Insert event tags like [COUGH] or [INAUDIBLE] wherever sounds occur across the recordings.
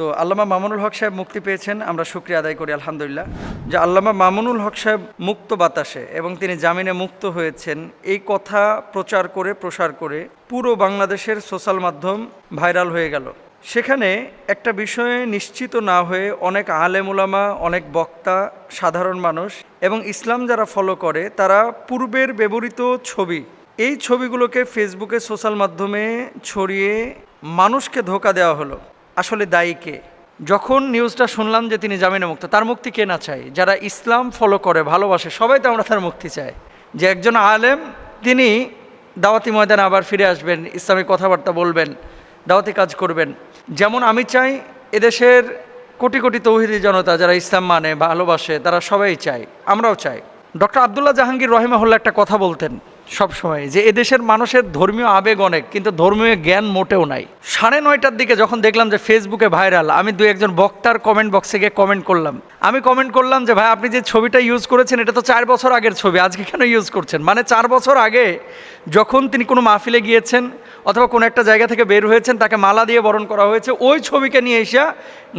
তো আল্লামা মামুনুল হক সাহেব মুক্তি পেয়েছেন, আমরা শুক্রিয়া আদায় করি, আলহামদুলিল্লাহ। যে আল্লামা মামুনুল হক সাহেব মুক্ত বাতাসে এবং তিনি জামিনে মুক্ত হয়েছেন, এই কথা প্রচার করে, প্রসার করে পুরো বাংলাদেশের সোশ্যাল মাধ্যম ভাইরাল হয়ে গেল। সেখানে একটা বিষয়ে নিশ্চিত না হয়ে অনেক আলেমুলামা অনেক বক্তা, সাধারণ মানুষ এবং ইসলাম যারা ফলো করে, তারা পূর্বের ব্যবহৃত ছবি, এই ছবিগুলোকে ফেসবুকে সোশ্যাল মাধ্যমে ছড়িয়ে মানুষকে ধোকা দেওয়া হলো। আসলে দায়ী কে? যখন নিউজটা শুনলাম যে তিনি জামিনে মুক্ত, তার মুক্তি কে না চাই যারা ইসলাম ফলো করে, ভালোবাসে, সবাই তো আমরা তার মুক্তি চাই। যে একজন আলেম, তিনি দাওয়াতি ময়দানে আবার ফিরে আসবেন, ইসলামিক কথাবার্তা বলবেন, দাওয়াতি কাজ করবেন। যেমন আমি চাই, এদেশের কোটি কোটি তৌহিদি জনতা যারা ইসলাম মানে ভালোবাসে, তারা সবাই চাই আমরাও চাই। ডক্টর আবদুল্লাহ জাহাঙ্গীর রহিমাহুল্লাহ একটা কথা বলতেন সবসময়, যে এদেশের মানুষের ধর্মীয় আবেগ অনেক, কিন্তু ধর্মীয় জ্ঞান মোটেও নাই। সাড়ে নয়টার দিকে যখন দেখলাম যে ফেসবুকে ভাইরাল আমি দু একজন বক্তার কমেন্ট বক্সে গিয়ে কমেন্ট করলাম। আমি কমেন্ট করলাম যে, ভাই, আপনি যে ছবিটা ইউজ করেছেন, এটা তো চার বছর আগের ছবি, আজকে কেন ইউজ করছেন? মানে চার বছর আগে যখন তিনি কোনো মাহফিলে গিয়েছেন অথবা কোনো একটা জায়গা থেকে বের হয়েছেন, তাকে মালা দিয়ে বরণ করা হয়েছে, ওই ছবিকে নিয়ে এসা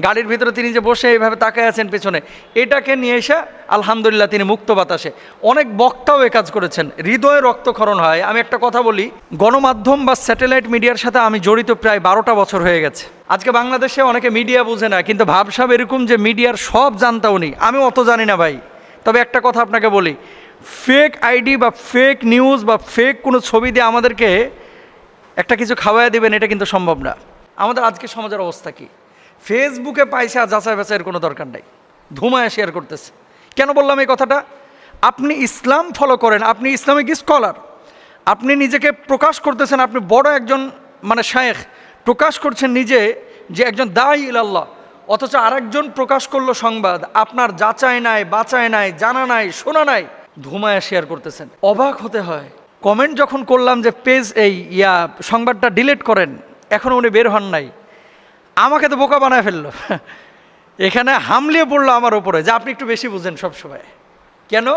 গাড়ির ভিতরে তিনি যে বসে এইভাবে তাকায় আছেন পেছনে, এটাকে নিয়ে এসা আলহামদুলিল্লাহ তিনি মুক্ত বাতাসে। অনেক বক্তাও এ কাজ করেছেন। হৃদয়ে রক্তক্ষরণ হয়। আমি একটা কথা বলি, গণমাধ্যম বা স্যাটেলাইট মিডিয়ার সাথে আমি জড়িত প্রায় বারোটা বছর হয়ে গেছে। আজকে বাংলাদেশে অনেকে মিডিয়া বুঝে না, কিন্তু ভাবসাব এরকম যে মিডিয়ার সব জানতাও নি আমি অত জানি না ভাই। তবে একটা কথা আপনাকে বলি ফেক আইডি বা ফেক নিউজ বা ফেক কোনো ছবি দিয়ে আমাদেরকে একটা কিছু খাওয়াই দেবেন, এটা কিন্তু সম্ভব না। আমাদের আজকে সমাজের অবস্থা কি? ফেসবুকে পয়সা যাচাই বাছাইয়ের কোনো দরকার নেই। ধুমায় শেয়ার করতেছে। কেন বললাম এই কথাটা? আপনি ইসলাম ফলো করেন, আপনি ইসলামিক স্কলার আপনি নিজেকে প্রকাশ করতেছেন, আপনি বড় একজন মানে শায়েখ প্রকাশ করছেন নিজে যে একজন দায়ী ইলাল্লাহ, অথচ আরেকজন প্রকাশ করল সংবাদ, আপনার যাচাই নাই বাঁচায় নাই, জানা নাই, শোনা নাই, ধুমায় শেয়ার করতেছেন। অবাক হতে হয় কমেন্ট যখন করলাম যে পেজ এই, ইয়া, সংবাদটা ডিলিট করেন এখনও উনি বের হন নাই, আমাকে তো বোকা বানায় ফেলল। [LAUGHS] এখানে হামলিয়ে পড়ল আমার ওপরে যে আপনি একটু বেশি বুঝেন সবসময়। কেন?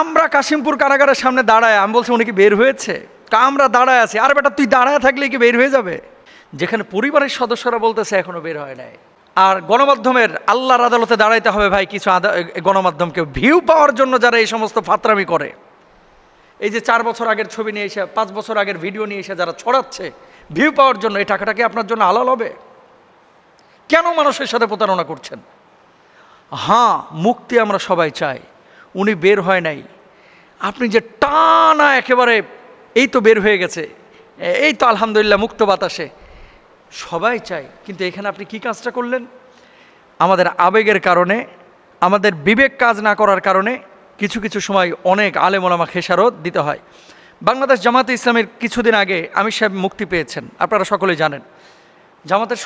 আমরা কাশিমপুর কারাগারের সামনে দাঁড়ায়, আমি বলছি উনি কি বের হয়েছে? কা আমরা দাঁড়ায় আছি। আর বেটা, তুই দাঁড়ায় থাকলে কি বের হয়ে যাবে? যেখানে পরিবারের সদস্যরা বলতেছে, এখনও বের হয় নাই। আর গণমাধ্যমের আল্লাহর আদালতে দাঁড়াইতে হবে ভাই, কিছু গণমাধ্যমকে ভিউ পাওয়ার জন্য যারা এই সমস্ত ফাতরামি করে। এই যে চার বছর আগের ছবি নিয়ে এসে, পাঁচ বছর আগের ভিডিও নিয়ে এসে যারা ছড়াচ্ছে ভিউ পাওয়ার জন্য এই টাকাটা কি আপনার জন্য আলাল হবে? কেন মানুষের সাথে প্রতারণা করছেন? হ্যাঁ মুক্তি আমরা সবাই চাই। উনি বের হয় নাই। আপনি যে টানা একেবারে এই তো বের হয়ে গেছে। এই তো আলহামদুলিল্লাহ মুক্ত বাতাসে। সবাই চাই কিন্তু এখানে আপনি কি কাজটা করলেন? আমাদের আবেগের কারণে, আমাদের বিবেক কাজ না করার কারণে কিছু কিছু সময় অনেক আলেমোলামা খেসারত দিতে হয়। বাংলাদেশ জামাতে ইসলামের কিছুদিন আগে আমির সাহেব মুক্তি পেয়েছেন, আপনারা সকলেই জানেন। জামাতের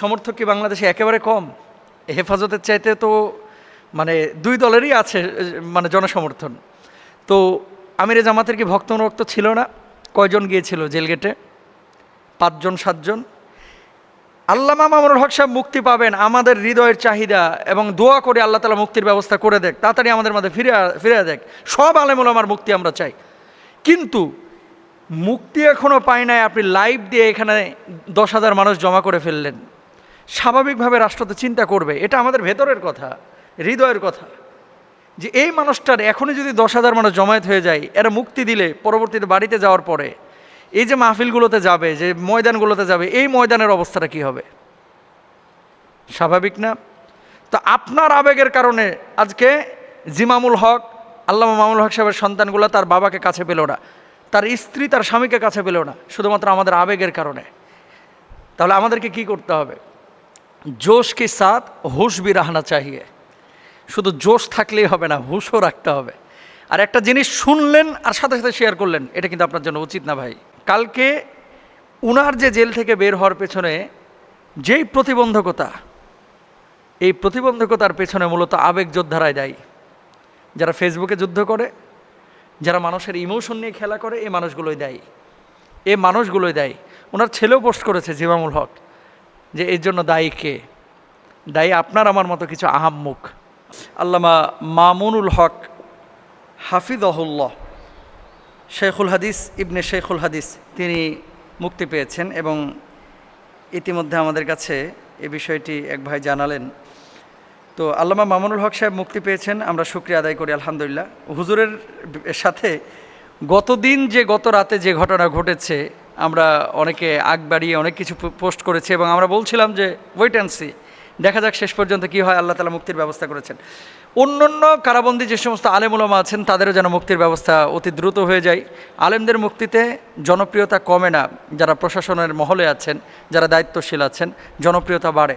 সমর্থক কি বাংলাদেশে একেবারে কম? হেফাজতের চাইতে তো মানে দুই দলেরই আছে মানে জনসমর্থন। তো আমিরে জামাতের কি ভক্ত রক্ত ছিল না? কয়জন গিয়েছিল জেল গেটে? পাঁচজন, সাতজন? আল্লামা মামুনুল হক সাহেব মুক্তি পাবেন আমাদের হৃদয়ের চাহিদা এবং দোয়া করে আল্লাহ তালা মুক্তির ব্যবস্থা করে দেখ, তাড়াতাড়ি আমাদের মধ্যে ফিরে ফিরে দেখ। সব আলেমুল আমার মুক্তি আমরা চাই। কিন্তু মুক্তি এখনও পাই নাই, আপনি লাইভ দিয়ে এখানে দশ হাজার মানুষ জমা করে ফেললেন। স্বাভাবিকভাবে রাষ্ট্র তো চিন্তা করবে, এটা আমাদের ভেতরের কথা, হৃদয়ের কথা। যে এই মানুষটার এখনই যদি দশ হাজার মানুষ জমায়েত হয়ে যায়, এরা মুক্তি দিলে পরবর্তীতে বাড়িতে যাওয়ার পরে এই যে মাহফিলগুলোতে যাবে, যে ময়দানগুলোতে যাবে, এই ময়দানের অবস্থাটা কি হবে? স্বাভাবিক না? তো আপনার আবেগের কারণে আজকে জিমামুল হক, আল্লামা মামুল হক সাহেবের সন্তানগুলো তার বাবাকে কাছে পেল না। তার স্ত্রী তার স্বামীকে কাছে পেল না, শুধুমাত্র আমাদের আবেগের কারণে। তাহলে আমাদেরকে কি করতে হবে? জোশ কে সাথ হুশ বি রাহনা চাহিয়ে। শুধু জোশ থাকলেই হবে না, হুশও রাখতে হবে। আর একটা জিনিস শুনলেন আর সাথে সাথে শেয়ার করলেন, এটা কিন্তু আপনার জন্য উচিত না ভাই। কালকে উনার যে জেল থেকে বের হওয়ার পেছনে যেই প্রতিবন্ধকতা, এই প্রতিবন্ধকতার পেছনে মূলত আবেগ যোদ্ধারাই দেয়। যারা ফেসবুকে যুদ্ধ করে, যারা মানুষের ইমোশন নিয়ে খেলা করে এই মানুষগুলোই দেয়। এ মানুষগুলোই দেয়। ওনার ছেলেও পোস্ট করেছে জিমামুল হক, যে এর জন্য দায়ী কে? দায়ী আপনার, আমার মতো কিছু আহাম্মুখ। আল্লামা মামুনুল হক হাফিদহুল্লাহ শেখুল হাদিস, ইবনে শেখুল হাদিস তিনি মুক্তি পেয়েছেন এবং ইতিমধ্যে আমাদের কাছে এ বিষয়টি এক ভাই জানালেন। তো আল্লামা মামুনুল হক সাহেব মুক্তি পেয়েছেন, আমরা শুক্রিয়া আদায় করি, আলহামদুলিল্লাহ। হুজুরের সাথে গতদিন যে গত রাতে যে ঘটনা ঘটেছে, আমরা অনেকে আগ বাড়িয়ে অনেক কিছু পোস্ট করেছি এবং আমরা বলছিলাম যে ওয়েট অ্যান্ড সি দেখা যাক শেষ পর্যন্ত কি হয়, আল্লাহ তালা মুক্তির ব্যবস্থা করেছেন। অন্যান্য কারাবন্দী যে সমস্ত আলেমুলামা আছেন, তাদেরও যেন মুক্তির ব্যবস্থা অতি দ্রুত হয়ে যায়। আলেমদের মুক্তিতে জনপ্রিয়তা কমে না, যারা প্রশাসনের মহলে আছেন, যারা দায়িত্বশীল আছেন, জনপ্রিয়তা বাড়ে।